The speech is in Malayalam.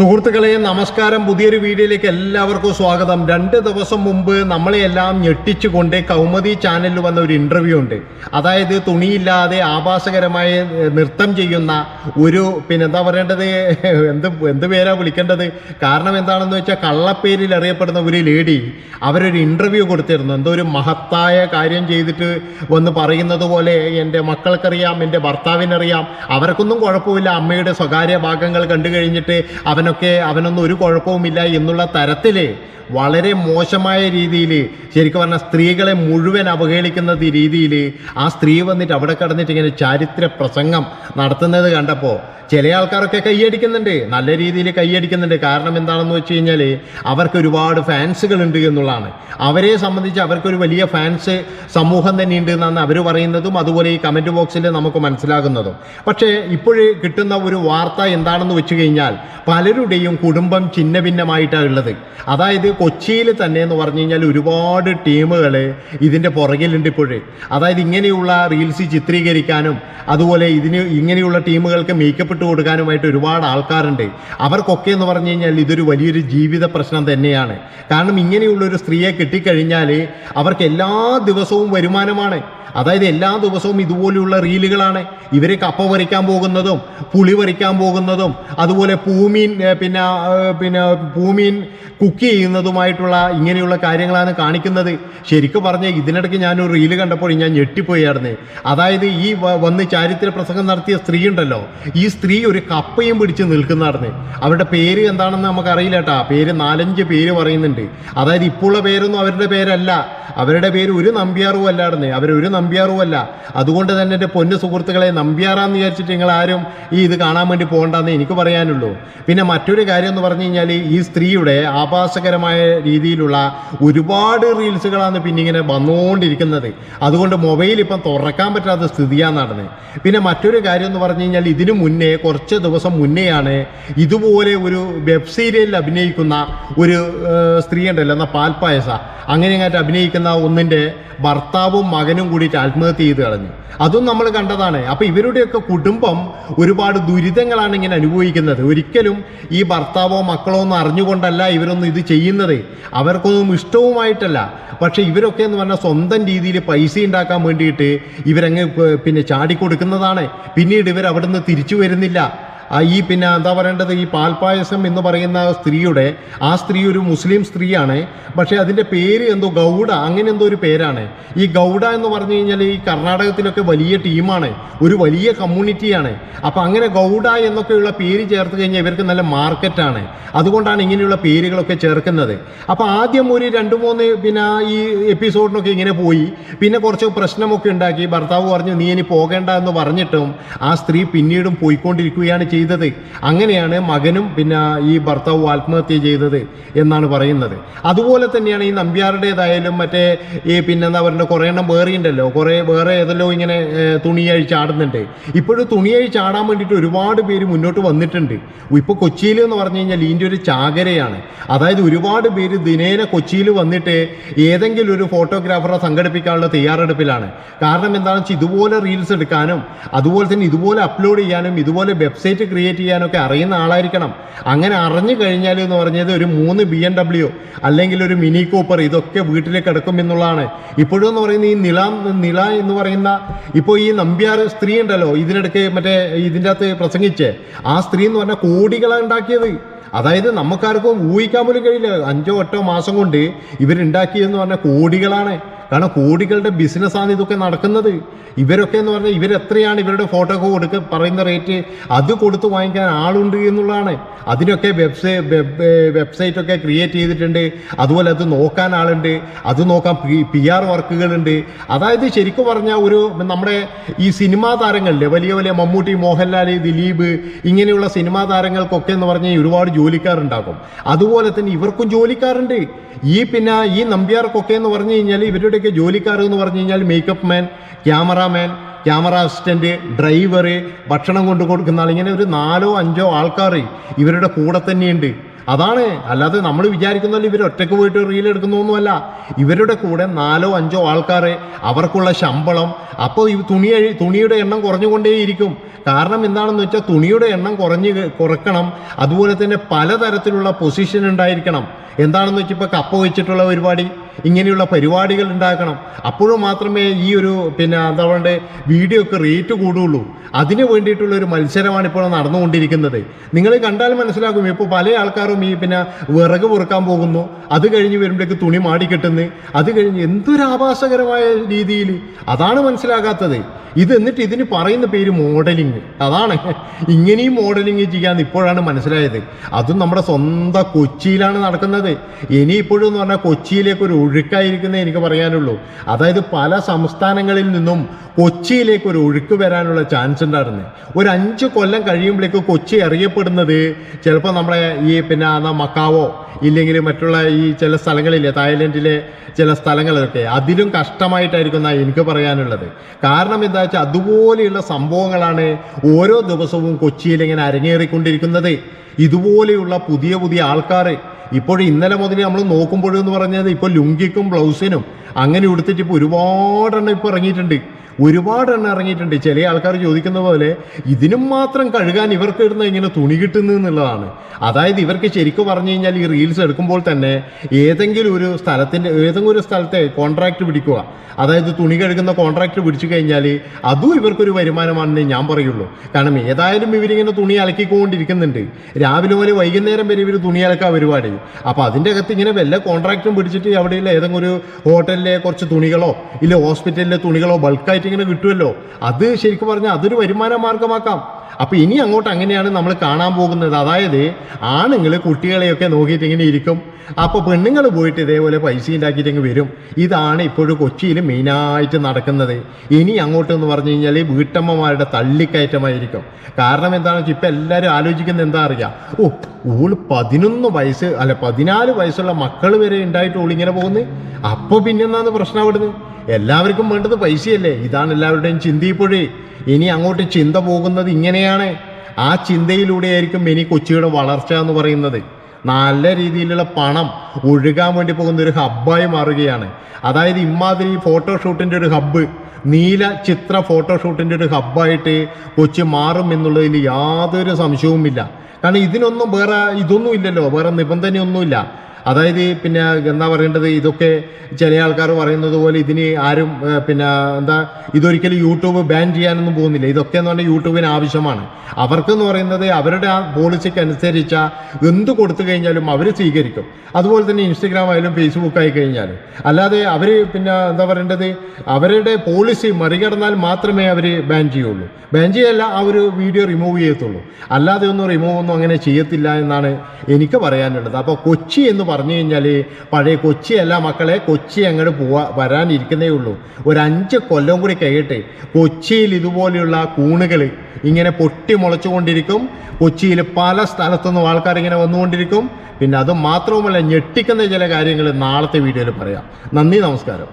സുഹൃത്തുക്കളെ നമസ്കാരം. പുതിയൊരു വീഡിയോയിലേക്ക് എല്ലാവർക്കും സ്വാഗതം. രണ്ട് ദിവസം മുമ്പ് നമ്മളെയെല്ലാം ഞെട്ടിച്ചുകൊണ്ട് കൗമുദി ചാനലിൽ വന്ന ഒരു ഇന്റർവ്യൂ ഉണ്ട്. അതായത് തുണിയില്ലാതെ ആഭാസകരമായി നൃത്തം ചെയ്യുന്ന ഒരു പിന്നെ എന്താ പറയേണ്ടത്? എന്ത് എന്ത് പേരാ വിളിക്കേണ്ടത്? കാരണം എന്താണെന്ന് വെച്ചാൽ കള്ളപ്പേരിൽ അറിയപ്പെടുന്ന ഒരു ലേഡി അവരൊരു ഇന്റർവ്യൂ കൊടുത്തിരുന്നു. എന്തോ ഒരു മഹത്തായ കാര്യം ചെയ്തിട്ട് വന്ന് പറയുന്നത് പോലെ എന്റെ മക്കൾക്കറിയാം എന്റെ ഭർത്താവിനറിയാം. അവർക്കൊന്നും കുഴപ്പമില്ല. അമ്മയുടെ സ്വകാര്യ ഭാഗങ്ങൾ കണ്ടു കഴിഞ്ഞിട്ട് അവനൊക്കെ അവനൊന്നും ഒരു കുഴപ്പവുമില്ല എന്നുള്ള തരത്തിൽ വളരെ മോശമായ രീതിയിൽ ശരിക്കും പറഞ്ഞാൽ സ്ത്രീകളെ മുഴുവൻ അവഹേളിക്കുന്ന രീതിയിൽ ആ സ്ത്രീ വന്നിട്ട് അവിടെ കടന്നിട്ട് ഇങ്ങനെ ചാരിത്ര പ്രസംഗം നടത്തുന്നത് കണ്ടപ്പോൾ ചില ആൾക്കാരൊക്കെ കൈയടിക്കുന്നുണ്ട് നല്ല രീതിയിൽ കൈയടിക്കുന്നുണ്ട് കാരണം എന്താണെന്ന് വെച്ച് കഴിഞ്ഞാൽ അവർക്ക് ഒരുപാട് ഫാൻസുകൾ ഉണ്ട് എന്നുള്ളതാണ്. അവരെ സംബന്ധിച്ച് അവർക്കൊരു വലിയ ഫാൻസ് സമൂഹം തന്നെ ഉണ്ട് എന്നാണ് അവർ പറയുന്നതും അതുപോലെ ഈ കമന്റ് ബോക്സിൽ നമുക്ക് മനസ്സിലാകുന്നതും. പക്ഷേ ഇപ്പോഴേ കിട്ടുന്ന ഒരു വാർത്ത എന്താണെന്ന് വെച്ച് കഴിഞ്ഞാൽ പലരുടെയും കുടുംബം ഛിന്ന ഭിന്നമായിട്ടാണ് ഉള്ളത്. അതായത് കൊച്ചിയിൽ തന്നെ എന്ന് പറഞ്ഞു കഴിഞ്ഞാൽ ഒരുപാട് ടീമുകൾ ഇതിന്റെ പുറകിലുണ്ട് ഇപ്പോഴേ അതായത് ഇങ്ങനെയുള്ള റീൽസ് ചിത്രീകരിക്കാനും അതുപോലെ ഇതിന് ഇങ്ങനെയുള്ള ടീമുകൾക്ക് മേക്കപ്പ് ഇട്ട് കൊടുക്കാനുമായിട്ട് ഒരുപാട് ആൾക്കാരുണ്ട്. അവർക്കൊക്കെ എന്ന് പറഞ്ഞു കഴിഞ്ഞാൽ ഇതൊരു വലിയൊരു ജീവിത പ്രശ്നം തന്നെയാണ്. കാരണം ഇങ്ങനെയുള്ള ഒരു സ്ത്രീയെ കിട്ടിക്കഴിഞ്ഞാൽ അവർക്ക് എല്ലാ ദിവസവും വരുമാനമാണ്. അതായത് എല്ലാ ദിവസവും ഇതുപോലെയുള്ള റീലുകളാണ് ഇവരെ കപ്പ വരയ്ക്കാൻ പോകുന്നതും പുളി വരയ്ക്കാൻ പോകുന്നതും അതുപോലെ പൂമീൻ പിന്നെ പിന്നെ പൂമീൻ കുക്ക് ചെയ്യുന്നതുമായിട്ടുള്ള ഇങ്ങനെയുള്ള കാര്യങ്ങളാണ് കാണിക്കുന്നത്. ശരിക്കും പറഞ്ഞാൽ ഇതിനിടയ്ക്ക് ഒരു റീൽ കണ്ടപ്പോൾ ഞാൻ ഞെട്ടിപ്പോയായിരുന്നു. അതായത് ഈ വന്ന് ചാരിത്ര പ്രസംഗം നടത്തിയ സ്ത്രീ ഉണ്ടല്ലോ ഈ സ്ത്രീ ഒരു കപ്പയും പിടിച്ച് നിൽക്കുന്നതായിരുന്നു അവരുടെ പേര് എന്താണെന്ന് നമുക്കറിയില്ല കേട്ടാ. പേര് നാലഞ്ച് പേര് പറയുന്നുണ്ട്. അതായത് ഇപ്പോഴുള്ള പേരൊന്നും അവരുടെ പേരല്ല. അവരുടെ പേര് ഒരു നമ്പ്യാറും അല്ലായിരുന്നു. അവരൊരു നമ്പ്യാറും അല്ല. അതുകൊണ്ട് തന്നെ എന്റെ പൊന്നു സുഹൃത്തുക്കളെ നമ്പ്യാറാന്ന് വിചാരിച്ചിട്ട് നിങ്ങൾ ആരും ഈ ഇത് കാണാൻ വേണ്ടി പോകണ്ടെന്ന് എനിക്ക് പറയാനുള്ളൂ. പിന്നെ മറ്റൊരു കാര്യം എന്ന് പറഞ്ഞു കഴിഞ്ഞാൽ ഈ സ്ത്രീയുടെ ആഭാസകരമായ രീതിയിലുള്ള ഒരുപാട് റീൽസുകളാണ് പിന്നെ ഇങ്ങനെ വന്നുകൊണ്ടിരിക്കുന്നത്. അതുകൊണ്ട് മൊബൈൽ ഇപ്പം തുറക്കാൻ പറ്റാത്ത സ്ഥിതിയാണ് നടന്നത് പിന്നെ മറ്റൊരു കാര്യം എന്ന് പറഞ്ഞു കഴിഞ്ഞാൽ ഇതിനു മുന്നേ കുറച്ച് ദിവസം മുന്നെയാണ് ഇതുപോലെ ഒരു വെബ് സീരിയലിൽ അഭിനയിക്കുന്ന ഒരു സ്ത്രീ ഉണ്ടല്ലോ എന്നാൽ പാൽപ്പായസ. അങ്ങനെ അഭിനയിക്കുന്ന ഒന്നിന്റെ ഭർത്താവും മകനും കൂടിയിട്ട് ആത്മഹത്യ ചെയ്ത് കളഞ്ഞു. അതും നമ്മൾ കണ്ടതാണ്. അപ്പോൾ ഇവരുടെയൊക്കെ കുടുംബം ഒരുപാട് ദുരിതങ്ങളാണ് ഇങ്ങനെ അനുഭവിക്കുന്നത്. ഒരിക്കലും ഈ ഭർത്താവോ മക്കളോ ഒന്നും അറിഞ്ഞുകൊണ്ടല്ല ഇവരൊന്നും ഇത് ചെയ്യുന്നത്. അവർക്കൊന്നും ഇഷ്ടവുമായിട്ടല്ല. പക്ഷേ ഇവരൊക്കെ എന്ന് പറഞ്ഞാൽ സ്വന്തം രീതിയിൽ പൈസ ഉണ്ടാക്കാൻ വേണ്ടിയിട്ട് ഇവരങ്ങ് പിന്നെ ചാടിക്കൊടുക്കുന്നതാണ്. പിന്നീട് ഇവർ അവിടുന്ന് തിരിച്ചു വരുന്നില്ല. ഈ പിന്നെ എന്താ പറയേണ്ടത്? ഈ പാൽപ്പായസം എന്ന് പറയുന്ന സ്ത്രീയുടെ ആ സ്ത്രീ ഒരു മുസ്ലിം സ്ത്രീയാണ്. പക്ഷേ അതിന്റെ പേര് എന്തോ ഗൗഡ അങ്ങനെ എന്തോ ഒരു പേരാണ്. ഈ ഗൗഡ എന്ന് പറഞ്ഞു കഴിഞ്ഞാൽ ഈ കർണാടകത്തിലൊക്കെ വലിയ ടീമാണ്. ഒരു വലിയ കമ്മ്യൂണിറ്റിയാണ്. അപ്പോൾ അങ്ങനെ ഗൗഡ എന്നൊക്കെയുള്ള പേര് ചേർത്ത് കഴിഞ്ഞാൽ ഇവർക്ക് നല്ല മാർക്കറ്റാണ്. അതുകൊണ്ടാണ് ഇങ്ങനെയുള്ള പേരുകളൊക്കെ ചേർക്കുന്നത്. അപ്പോൾ ആദ്യം ഒരു രണ്ട് മൂന്ന് പിന്നെ ഈ എപ്പിസോഡിനൊക്കെ ഇങ്ങനെ പോയി. പിന്നെ കുറച്ച് പ്രശ്നമൊക്കെ ഉണ്ടാക്കി. ഭർത്താവ് പറഞ്ഞു നീ ഇനി പോകേണ്ട എന്ന് പറഞ്ഞിട്ടും ആ സ്ത്രീ പിന്നീടും പോയിക്കൊണ്ടിരിക്കുകയാണ് ചെയ്തത്. അങ്ങനെയാണ് മകനും പിന്നെ ഈ ഭർത്താവ് ആത്മഹത്യ ചെയ്തത് എന്നാണ് പറയുന്നത്. അതുപോലെ തന്നെയാണ് ഈ നമ്പ്യാരുടേതായാലും മറ്റേ ഈ പിന്നെ എന്താ പറയുക കുറേ എണ്ണം വേറെ ഉണ്ടല്ലോ. കുറേ വേറെ ഏതല്ലോ ഇങ്ങനെ തുണിയായി ചാടുന്നുണ്ട്. ഇപ്പോഴും തുണിയായി ചാടാൻ വേണ്ടിയിട്ട് ഒരുപാട് പേര് മുന്നോട്ട് വന്നിട്ടുണ്ട്. ഇപ്പോൾ കൊച്ചിയിൽ എന്ന് പറഞ്ഞു കഴിഞ്ഞാൽ ഇതിന്റെ ഒരു ചാകരയാണ്. അതായത് ഒരുപാട് പേര് ദിനേന കൊച്ചിയിൽ വന്നിട്ട് ഏതെങ്കിലും ഒരു ഫോട്ടോഗ്രാഫറെ സംഘടിപ്പിക്കാനുള്ള തയ്യാറെടുപ്പിലാണ്. കാരണം എന്താണെന്ന് വെച്ചാൽ ഇതുപോലെ റീൽസ് എടുക്കാനും അതുപോലെ തന്നെ ഇതുപോലെ അപ്ലോഡ് ചെയ്യാനും ഇതുപോലെ വെബ്സൈറ്റ് ക്രിയേറ്റ് ചെയ്യാനൊക്കെ അറിയുന്ന ആളായിരിക്കണം. അങ്ങനെ അറിഞ്ഞു കഴിഞ്ഞാൽ എന്ന് പറഞ്ഞത് ഒരു മൂന്ന് ബി എം ഡബ്ല്യു അല്ലെങ്കിൽ ഒരു മിനി കൂപ്പർ ഇതൊക്കെ വീട്ടിൽ കിടക്കും എന്നുള്ളതാണ്. ഇപ്പോഴും എന്ന് പറയുന്ന ഈ നില നില എന്ന് പറയുന്ന ഇപ്പോൾ ഈ നമ്പ്യാർ സ്ത്രീ ഉണ്ടല്ലോ ഇതിനിടയ്ക്ക് മറ്റേ ഇതിന്റെ അകത്ത് പ്രസംഗിച്ച്. ആ സ്ത്രീ എന്ന് പറഞ്ഞാൽ കോടികളാണ് ഉണ്ടാക്കിയത്. അതായത് നമുക്കാർക്കും ഊഹിക്കാൻ പോലും കഴിയില്ല. അഞ്ചോ എട്ടോ മാസം കൊണ്ട് ഇവരുണ്ടാക്കിയെന്ന് പറഞ്ഞാൽ കോടികളാണ്. കാരണം കോടികളുടെ ബിസിനസ്സാണ് ഇതൊക്കെ നടക്കുന്നത്. ഇവരൊക്കെ എന്ന് പറഞ്ഞാൽ ഇവരെത്രയാണ് ഇവരുടെ ഫോട്ടോ ഒക്കെ കൊടുക്ക പറയുന്ന റേറ്റ് അത് കൊടുത്ത് വാങ്ങിക്കാൻ ആളുണ്ട് എന്നുള്ളതാണ്. അതിനൊക്കെ വെബ്സൈ വെബ്സൈറ്റ് ഒക്കെ ക്രിയേറ്റ് ചെയ്തിട്ടുണ്ട്. അതുപോലെ അത് നോക്കാൻ ആളുണ്ട്. അത് നോക്കാൻ പി ആർ വർക്കുകളുണ്ട്. അതായത് ശരിക്കും പറഞ്ഞാൽ ഒരു നമ്മുടെ ഈ സിനിമാ താരങ്ങളിലെ വലിയ വലിയ മമ്മൂട്ടി മോഹൻലാൽ ദിലീപ് ഇങ്ങനെയുള്ള സിനിമാ താരങ്ങൾക്കൊക്കെ എന്ന് പറഞ്ഞാൽ ഒരുപാട് ജോലിക്കാരുണ്ടാകും. അതുപോലെ തന്നെ ഇവർക്കും ജോലിക്കാരുണ്ട്. ഈ പിന്നെ ഈ നമ്പ്യാർക്കൊക്കെ എന്ന് പറഞ്ഞു കഴിഞ്ഞാൽ ഇവരുടെയൊക്കെ ജോലിക്കാർ എന്ന് പറഞ്ഞു കഴിഞ്ഞാൽ makeup man cameraman camera assistant driver ഭക്ഷണം കൊണ്ടു കൊടുക്കുന്ന ആൾ ഇങ്ങനെ ഒരു നാലോ അഞ്ചോ ആൾക്കാർ ഇവരുടെ കൂടെ തന്നെയുണ്ട്. അതാണ്. അല്ലാതെ നമ്മൾ വിചാരിക്കുന്നല്ലോ ഇവർ ഒറ്റയ്ക്ക് പോയിട്ട് റീൽ എടുക്കുന്നൊന്നുമല്ല ഇവരുടെ കൂടെ നാലോ അഞ്ചോ ആൾക്കാർ അവർക്കുള്ള ശമ്പളം. അപ്പോൾ ഈ തുണി തുണിയുടെ എണ്ണം കുറഞ്ഞുകൊണ്ടേയിരിക്കും. കാരണം എന്താണെന്ന് വെച്ചാൽ തുണിയുടെ എണ്ണം കുറഞ്ഞ് കുറക്കണം. അതുപോലെ തന്നെ പലതരത്തിലുള്ള പൊസിഷൻ ഉണ്ടായിരിക്കണം. എന്താണെന്ന് വെച്ചാൽ ഇപ്പോൾ കപ്പ വെച്ചിട്ടുള്ള പരിപാടി. ഇങ്ങനെയുള്ള പരിപാടികൾ ഉണ്ടാക്കണം. അപ്പോഴും മാത്രമേ ഈ ഒരു പിന്നെ എന്താ പറയുക വീഡിയോ ഒക്കെ റേറ്റ് കൂടുള്ളൂ. അതിന് വേണ്ടിയിട്ടുള്ള ഒരു മത്സരമാണ് ഇപ്പോൾ നടന്നുകൊണ്ടിരിക്കുന്നത്. നിങ്ങൾ കണ്ടാൽ മനസ്സിലാകും ഇപ്പോൾ പല ആൾക്കാരും ഈ പിന്നെ വിറക് പൊറുക്കാൻ പോകുന്നു. അത് കഴിഞ്ഞ് വരുമ്പോഴേക്ക് തുണി മാടിക്കിട്ടുന്നു കെട്ടുന്നു. അത് കഴിഞ്ഞ് എന്തൊരു ആഭാസകരമായ രീതിയിൽ. അതാണ് മനസ്സിലാകാത്തത്. ഇത് എന്നിട്ട് ഇതിന് പറയുന്ന പേര് മോഡലിംഗ് അതാണ്. ഇങ്ങനെയും മോഡലിംഗ് ചെയ്യാന്ന് ഇപ്പോഴാണ് മനസ്സിലായത്. അതും നമ്മുടെ സ്വന്തം കൊച്ചിയിലാണ് നടക്കുന്നത്. ഇനി ഇപ്പോഴും എന്ന് പറഞ്ഞാൽ കൊച്ചിയിലേക്ക് ഒരു ഒഴുക്കായിരിക്കുന്നേ എനിക്ക് പറയാനുള്ളൂ. അതായത് പല സംസ്ഥാനങ്ങളിൽ നിന്നും കൊച്ചിയിലേക്ക് ഒരു ഒഴുക്ക് വരാനുള്ള ചാൻസ് ഉണ്ടായിരുന്നു. ഒരു അഞ്ച് കൊല്ലം കഴിയുമ്പോഴേക്ക് കൊച്ചി അറിയപ്പെടുന്നത് ചിലപ്പോൾ നമ്മുടെ ഈ പിന്നെ എന്നാ മക്കാവോ ഇല്ലെങ്കിൽ മറ്റുള്ള ഈ ചില സ്ഥലങ്ങളില്ലേ തായ്ലൻഡിലെ ചില സ്ഥലങ്ങളൊക്കെ. അതിലും കഷ്ടമായിട്ടായിരിക്കും എന്നാണ് എനിക്ക് പറയാനുള്ളത്. കാരണം എന്താ വെച്ചാൽ അതുപോലെയുള്ള സംഭവങ്ങളാണ് ഓരോ ദിവസവും കൊച്ചിയിൽ ഇങ്ങനെ അരങ്ങേറിക്കൊണ്ടിരിക്കുന്നത്. ഇതുപോലെയുള്ള പുതിയ പുതിയ ആൾക്കാർ ഇപ്പോൾ ഇന്നലെ മുതൽ നമ്മൾ നോക്കുമ്പോഴെന്ന് പറഞ്ഞാൽ ഇപ്പോൾ ലുങ്കിക്കും ബ്ലൗസിനും അങ്ങനെ ഉടുത്തിട്ട് ഇപ്പോൾ ഒരുപാടെണ്ണം ഇപ്പോൾ ഇറങ്ങിയിട്ടുണ്ട്. ഒരുപാട് എണ്ണം ഇറങ്ങിയിട്ടുണ്ട്. ചില ആൾക്കാർ ചോദിക്കുന്ന പോലെ ഇതിനും മാത്രം കഴുകാൻ ഇവർക്ക് ഇടുന്ന ഇങ്ങനെ തുണി കിട്ടുന്നു എന്നുള്ളതാണ്. അതായത് ഇവർക്ക് ശരിക്കും പറഞ്ഞു കഴിഞ്ഞാൽ ഈ റീൽസ് എടുക്കുമ്പോൾ തന്നെ ഏതെങ്കിലും ഒരു സ്ഥലത്തിന്റെ ഏതെങ്കിലും ഒരു സ്ഥലത്തെ കോൺട്രാക്ട് പിടിക്കുക. അതായത് തുണി കഴുകുന്ന കോൺട്രാക്ട് പിടിച്ചു കഴിഞ്ഞാൽ അതും ഇവർക്കൊരു വരുമാനമാണെന്ന് ഞാൻ പറയുള്ളൂ. കാരണം ഏതായാലും ഇവരിങ്ങനെ തുണി അലക്കിക്കൊണ്ടിരിക്കുന്നുണ്ട്. രാവിലെ മുതൽ വൈകുന്നേരം വരെ ഇവർ തുണി അലക്കാൻ പരിപാടി. അപ്പോൾ അതിന്റെ അകത്ത് ഇങ്ങനെ വല്ല കോൺട്രാക്റ്റും പിടിച്ചിട്ട് അവിടെയുള്ള ഏതെങ്കിലും ഒരു ഹോട്ടലിലെ കുറച്ച് തുണികളോ ഇല്ല ഹോസ്പിറ്റലിലെ തുണികളോ ബൾക്കായിട്ട് ഇങ്ങനെ കിട്ടുമല്ലോ? അത് ശരിക്കും പറഞ്ഞാൽ അതൊരു വരുമാന മാർഗമാക്കാം. അപ്പോൾ ഇനി അങ്ങോട്ട് അങ്ങനെയാണ് നമ്മൾ കാണാൻ പോകുന്നത്. അതായത് ആണുങ്ങൾ കുട്ടികളെയൊക്കെ നോക്കിയിട്ട് ഇങ്ങനെ ഇരിക്കും. അപ്പോൾ പെണ്ണുങ്ങൾ പോയിട്ട് ഇതേപോലെ പൈസ ഉണ്ടാക്കിയിട്ട് ഇങ്ങ് വരും. ഇതാണ് ഇപ്പോഴും കൊച്ചിയിൽ മെയിനായിട്ട് നടക്കുന്നത്. ഇനി അങ്ങോട്ട് എന്ന് പറഞ്ഞു കഴിഞ്ഞാൽ വീട്ടമ്മമാരുടെ തള്ളിക്കയറ്റമായിരിക്കും. കാരണം എന്താണെന്ന് വെച്ചാൽ ഇപ്പം എല്ലാവരും ആലോചിക്കുന്നത് എന്താ അറിയാം? ഓ ഊൾ പതിനൊന്ന് വയസ്സ് അല്ല പതിനാല് വയസ്സുള്ള മക്കൾ വരെ ഉണ്ടായിട്ട് ഓളിങ്ങനെ പോകുന്നത്. അപ്പോൾ പിന്നെ എന്താണ് പ്രശ്നം അവിടുന്ന് എല്ലാവർക്കും വേണ്ടത് പൈസയല്ലേ? ഇതാണ് എല്ലാവരുടെയും ചിന്തിപ്പോഴേ. ഇനി അങ്ങോട്ട് ചിന്ത പോകുന്നത് ഇങ്ങനെയാണ് ആ ചിന്തയിലൂടെയായിരിക്കും ഇനി കൊച്ചിയുടെ വളർച്ച എന്ന് പറയുന്നത്. നല്ല രീതിയിലുള്ള പണം ഒഴുകാൻ വേണ്ടി പോകുന്ന ഒരു ഹബ്ബായി മാറുകയാണ്. അതായത് ഇമാതിരി ഫോട്ടോഷൂട്ടിന്റെ ഒരു ഹബ്ബ് നീല ചിത്ര ഫോട്ടോഷൂട്ടിന്റെ ഒരു ഹബ്ബായിട്ട് കൊച്ചി മാറും എന്നുള്ളതിൽ യാതൊരു സംശയവുമില്ല. കാരണം ഇതിനൊന്നും വേറെ ഇതൊന്നും ഇല്ലല്ലോ വേറെ നിബന്ധനയൊന്നുമില്ല. അതായത് പിന്നെ എന്താ പറയേണ്ടത് ഇതൊക്കെ ചില ആൾക്കാർ പറയുന്നത് പോലെ ഇതിന് ആരും പിന്നെ എന്താ ഇതൊരിക്കലും യൂട്യൂബ് ബാൻ ചെയ്യാനൊന്നും പോകുന്നില്ല. ഇതൊക്കെ എന്ന് പറഞ്ഞാൽ യൂട്യൂബിന് ആവശ്യമാണ്. അവർക്കെന്ന് പറയുന്നത് അവരുടെ ആ പോളിസിക്ക് അനുസരിച്ച എന്ത് കൊടുത്തു കഴിഞ്ഞാലും അവർ സ്വീകരിക്കും. അതുപോലെ തന്നെ ഇൻസ്റ്റഗ്രാം ആയാലും ഫേസ്ബുക്ക് ആയി കഴിഞ്ഞാലും. അല്ലാതെ അവർ പിന്നെ എന്താ പറയേണ്ടത് അവരുടെ പോളിസി മറികടന്നാൽ മാത്രമേ അവർ ബാൻ ചെയ്യുള്ളൂ. ബാൻ ചെയ്യല്ല ആ ഒരു വീഡിയോ റിമൂവ് ചെയ്യത്തുള്ളൂ. അല്ലാതെ ഒന്നും റിമൂവ് ഒന്നും അങ്ങനെ ചെയ്യത്തില്ല എന്നാണ് എനിക്ക് പറയാനുള്ളത്. അപ്പോൾ കൊച്ചി എന്ന് പറഞ്ഞു കഴിഞ്ഞാൽ പഴയ കൊച്ചിയല്ല മക്കളെ കൊച്ചി അങ്ങോട്ട് പോവാ വരാനിരിക്കുന്നേ ഉള്ളൂ ഒരു അഞ്ച് കൊല്ലം കൂടി കഴിയട്ടെ. കൊച്ചിയിൽ ഇതുപോലെയുള്ള കൂണുകൾ ഇങ്ങനെ പൊട്ടി മുളച്ചുകൊണ്ടിരിക്കും. കൊച്ചിയിൽ പല സ്ഥലത്തുനിന്നും ആൾക്കാർ ഇങ്ങനെ വന്നുകൊണ്ടിരിക്കും. പിന്നെ അത് മാത്രവുമല്ല ഞെട്ടിക്കുന്ന ചില കാര്യങ്ങൾ നാളത്തെ വീഡിയോയിൽ പറയാം. നന്ദി നമസ്കാരം.